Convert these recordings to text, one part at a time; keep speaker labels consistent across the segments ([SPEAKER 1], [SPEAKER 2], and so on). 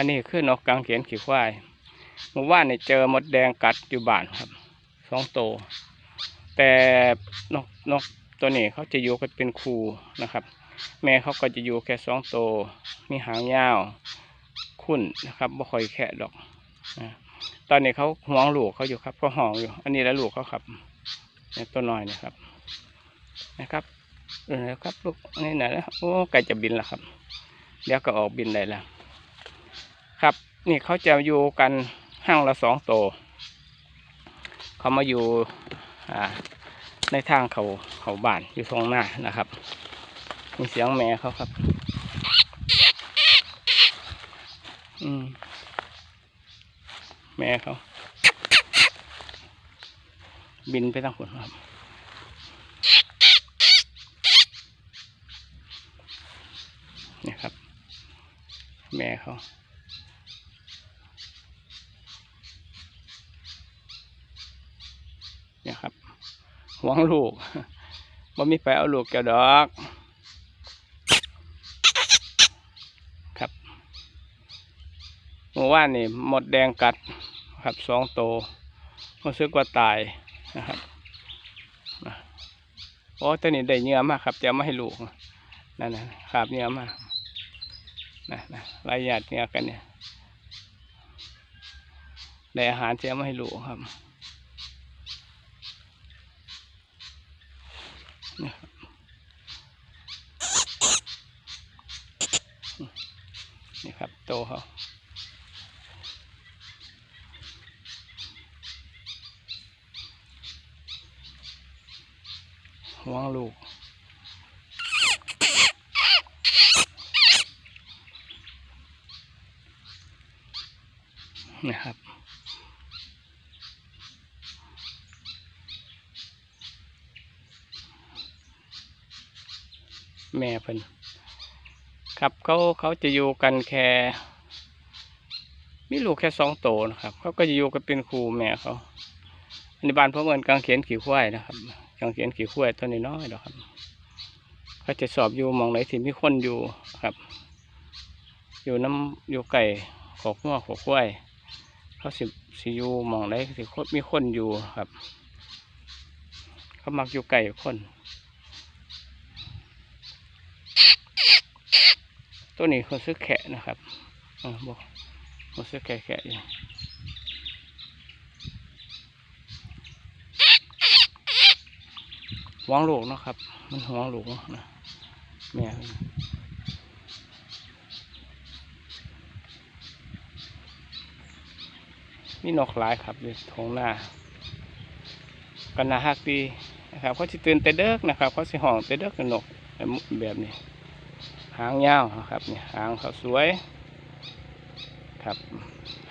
[SPEAKER 1] อันนี้คือนกกลางเขียนขี้ควายเมื่อวานนี่เจอมดแดงกัดอยู่บ้านครับสองตัวแต่นกนกตัวนี้เขาจะอยู่กันเป็นคู่นะครับ แม่เขาก็จะอยู่แค่สองตัวมีหางยาวคุ้นนะครับบ่ค่อยแค่ดอกตอนนี้เขาห่วงลูกเขาอยู่ครับเขาห่องอยู่ อันนี้แล้วลูกเขาครับตัวน้อยนะครับ นะครับเออครับลูกนี่ไหนแล้วโอ้ไก่จะบินแล้วครับ เดี๋ยวก็ออกบินได้แล้ว ครับ นี่เขาจะอยู่กันห้างละสองโตวเขามาอยู่ในทางเขาเขาบ้านอยู่ตรงหน้านะครับ มีเสียงแม่เขาครับ อืมแม่เขา บินไปทางคนครับนี่ครับ แม่เขา เนี่ยครับ หวงลูกว่ามีไปเอาลูกแกดอก ครับเมื่อวานนี่หมดแดงกัดครับสองโตรู้สึกว่าตายนะครับโอ้ตัวนี้ได้เนื้อมากครับ จะเอามาให้ลูกนั่นนะขาบเนื้อมากนะนะรายหยาดเนื้อกันเนี่ยได้อาหารจะเอามาให้ลูกครับ นี่ครับนี่ครับโตเขาห่วงลูกนะครับ แม่เพิ่นครับเขาเขาจะอยู่กันแค่มีลูกแค่สองโตนะครับ เขาก็จะอยู่กันเป็นครูแม่เขาอันนี้บ้านพ่อเมือนกางเขียนขี่ควายนะครับกางเขียนขี่ควายตัวนี้น้อยๆดอกครับเขาจะสอบอยู่มองไหนที่มีคนอยู่ครับ อยู่น้ำอยู่ไก่ขอกงัวขอกควายเขาสิสิอยู่มองไหนที่มีคนอยู่ครับ เขามักอยู่ไก่คน ตัวนี้เขาซื้อแขะนะครับอ่าบอกเขาซื้อแขะแขะอยู่หวงลูกนะครับ มันหวงลูกนะแม่มันมีนกหลายครับอยู่ทงหน้ากันนาฮักดีนะครับเขาจะตื่นแต่เด็กนะครับเขาสิห้องแต่เด็กกับนกแบบนี้ หางยาวนะครับเนี่ยหางเขาสวยครับ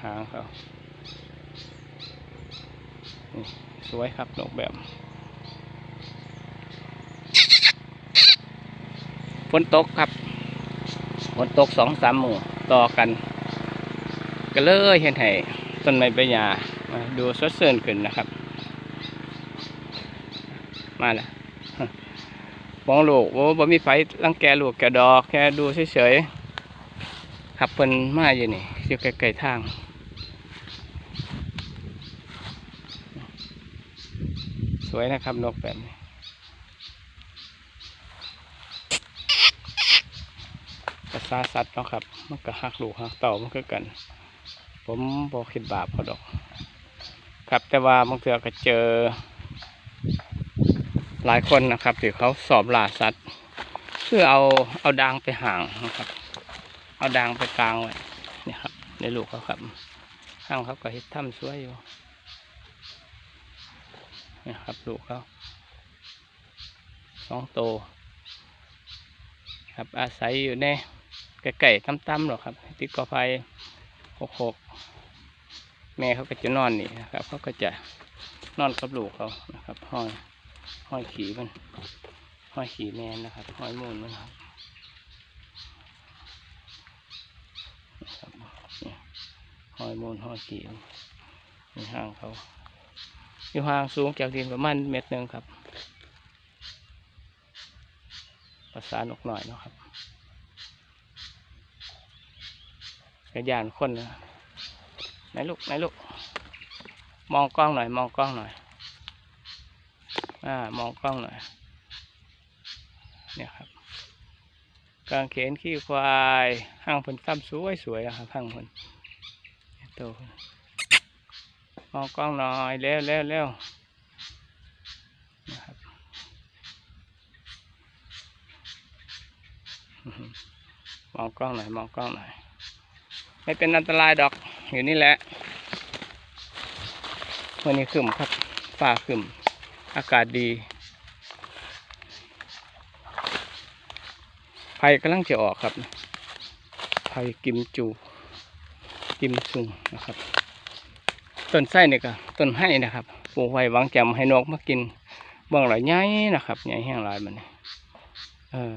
[SPEAKER 1] หางเขาสวยครับนกแบบฝนตกครับฝนตกสองสามหมู่ต่อกัน ก็เลยเห็นให้ต้นไม้ใบหญ้ามาดูสดชื่นขึ้นนะครับ มาแล้ว มองลูกโอ้บ่มีไฟรังแกลูกแกดอกแค่ดูเฉยๆครับเพิ่นมาอยู่นี่อยู่ใกลๆทางสวยนะครับนกแบบนี้ภาษาสัตว์เนาะครับ มันก็หักลูกหักเต่ามันก็กัน ผมบอกคิดบาปเขาดอก ครับแต่ว่าบางเทื่อก็เจอ หลายคนนะครับที่เขาสอบล่าสัตว์เพื่อเอาเอาดางไปห่างนะครับ เอาดางไปกลางไว้นี่ครับ ในลูกเขาครับข้างเขาก็เฮ็ดถ้ำสวยอยู่นี่ครับลูกเขาสองโต ครับอาศัยอยู่ในไก่ๆตั้มๆหรอกครับ ติดกอไฟหกหกแม่เขาก็จะนอนนี่นะครับเขาก็จะนอนกับลูกเขานะครับห้อย ห้อยขี่มันห้อยขี่แมนนะครับห้อยมูลมันครับนะครับห้อยมูลห้อยขี่มีห่างเขาอยู่ห่างสูงจากดินประมาณเมตรหนึ่งครับภาษานกหน่อยนะครับกระยานคนนะไหนลูกไหนลูกมองกล้องหน่อย มองกล้องหน่อย อ่ามองกล้องหน่อยเนี่ยครับกางเขนขี้ควายห้างผลซ้ำสวยสวยๆนะครับห้างผลโตเพิ่นมองกล้องหน่อยเร็วเร็วเร็วนะครับมองกล้องหน่อยมองกล้องหน่อยไม่เป็นอันตรายดอกอยู่นี่แหละวันนี้ขึ้นครับฟ้าขึ้น อากาศดีไผ่กำลังจะออกครับไผ่กิมจู กิมซุงนะครับ ต้นไส้นี่ก็ต้นให้นะครับปลูกไว้วังแจำให้นกมากินบื้องหลายใหญ่นะครับใหญ่แห้งหลายมันเออ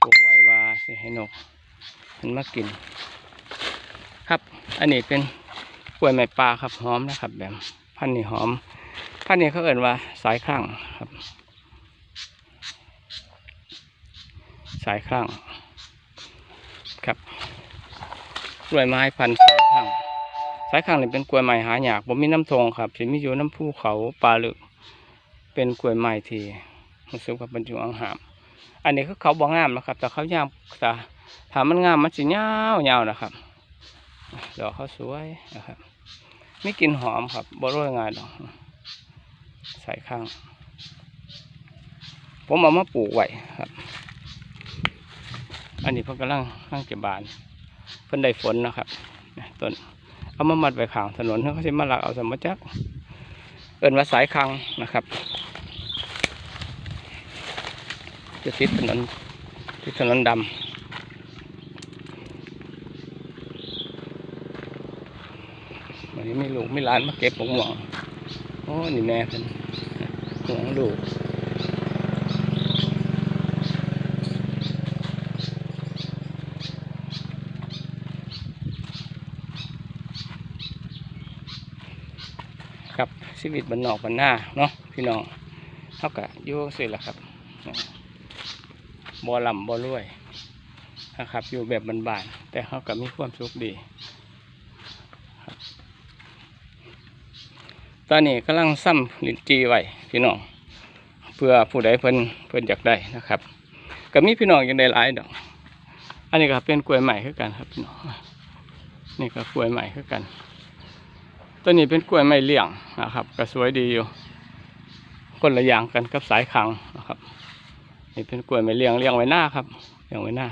[SPEAKER 1] ปลูกไว้ว่าสิให้นกมันมากิน ครับ อันนี้เป็น กล้วยไม้ปลาครับหอมนะครับแบบพันนี้หอม พันนี้เขาเอ่นว่าสายข้างครับ สายข้างครับกล้วยไม้พันสายข้างสายข้างนี่เป็นกล้วยไม้หายากผมมีน้ำทงครับสิมีอยู่น้ำภูเขาปลาลึก เป็นกล้วยไม้ที่รู้สึกว่าบรรจุอังหามอันนี้คือเขาบ่งงามนะครับ แต่เขายามแต่ถามันงามมันสิยาวยานะครับดอกเขาสวยนะครับ มีกลิ่นหอมครับบ่โรยง่ายดอกใส่ข้าง ผมเอามาปลูกไว้ครับ อันนี้เพิ่งกำลังกำลังจะบาน เพิ่นได้ฝนนะครับต้นเอามามัดไว้ข้างถนนเขาสิมาลักเอาสมจักเอิ้นว่าสายคังนะครับ จะติดถนนติดถนนดำวันนี้มี ลูกมีหลานมาเก็บหมกม่วงโอ้นี่แม่เป็นห่วงลูกครับชีวิตบนนอกบนหน้าเนาะพี่น้องเท่ากับยู่สิละครับบ่ลำบ่รวยนะครับ อยู่แบบบานๆแต่เขาก็มีความสุขดีครับ ตอนนี้กำลังซ้ำลิ้นจีไว้พี่น้อง เพื่อผู้ใดเพิ่นเพิ่นอยากได้นะครับก็มีพี่น้องอยังได้หลายดอก อันนี้ก็เป็นกล้วยใหม่คือกันครับพี่น้อง นี่ก็กล้วยใหม่คือกัน ตัวนี้เป็นกล้วยไม้เลี้ยงนะครับ ก็สวยดีอยู่ คนละอย่างกันกับสายขังนะครับ นี่เป็นกล้วยไม้เลี้ยงเลี้ยงไว้หน้าครับเลี้ยงไว้หน้า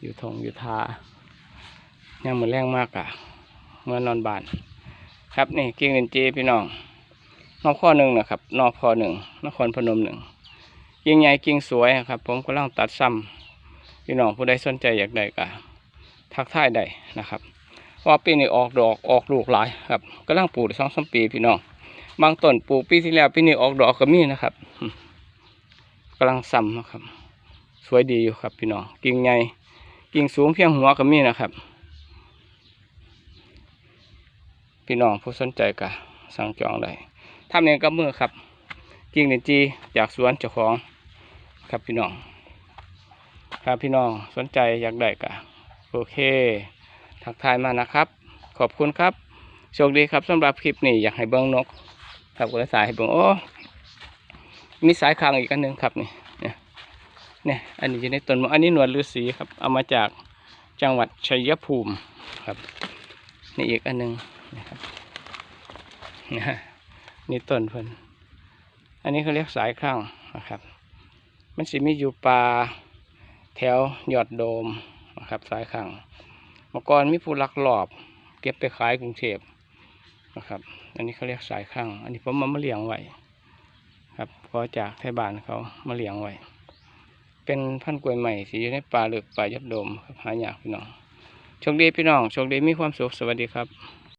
[SPEAKER 1] อยู่ทงอยู่ทายังมือแรงมากอะ เมื่อนอนบาน ครับนี่กิ่งเรนจีพี่น้องนอกข้อหนึ่งนะครับ นอกข้อหนึ่งนครพนมหนึ่งกิ่งใหญ่กิ่งสวยครับ ผมกำลังตัดซ้ำพี่น้องผู้ใดสนใจอยากได้ก็ทักทายได้นะครับว่าปีนี้ออกดอกออกลูกหลายครับกำลังปลูกสองสามปีพี่น้องบางต้นปลูกปีที่แล้วปีนี้ออกดอกก็มีนะครับอืมกำลังซ้ำนะครับ สวยดีอยู่ครับพี่น้องกิ่งใหญ่กิ่งสูงเพียงหัวก็มีนะครับ พี่น้องผู้สนใจก็สั่งจองได้ทำเองกับมือครับกิ่งลินจีจากสวนเจ้าของครับพี่น้องครับพี่น้องสนใจอยากได้ก็โอเค ทักทายมานะครับ ขอบคุณครับ โชคดีครับสำหรับคลิปนี้อยากให้เบิ้งนก ครับก็เลยสายให้เบิ่งโอ้มีสายคางอีกอันหนึ่งครับนี่เนี่ยอันนี้อยู่ในต้นมอันนี้หนวดฤาษีครับ เอามาจากจังหวัดชัยภูมิครับ นี่อีกอันหนึ่ง นะครับนี่ต้นเพิ่นอันนี้เขาเรียกสายข้างนะครับ มันสิมีอยู่ปลาแถวยอดโดมนะครับ สายข้างเมื่อก่อนมีผู้ลักลอบ เก็บไปขายกรุงเทพนะครับ อันนี้เขาเรียกสายข้างอันนี้ผมมามาเลี้ยงไว้ครับพอจากไทยบ้านเขามาเลี้ยงไว้ เป็นพันธุ์กล้วยใหม่ที่อยู่ในป่าลึกป่ายับโดมครับหายากพี่น้องโชคดีพี่น้องโชคดีมีความสุขสวัสดีครับ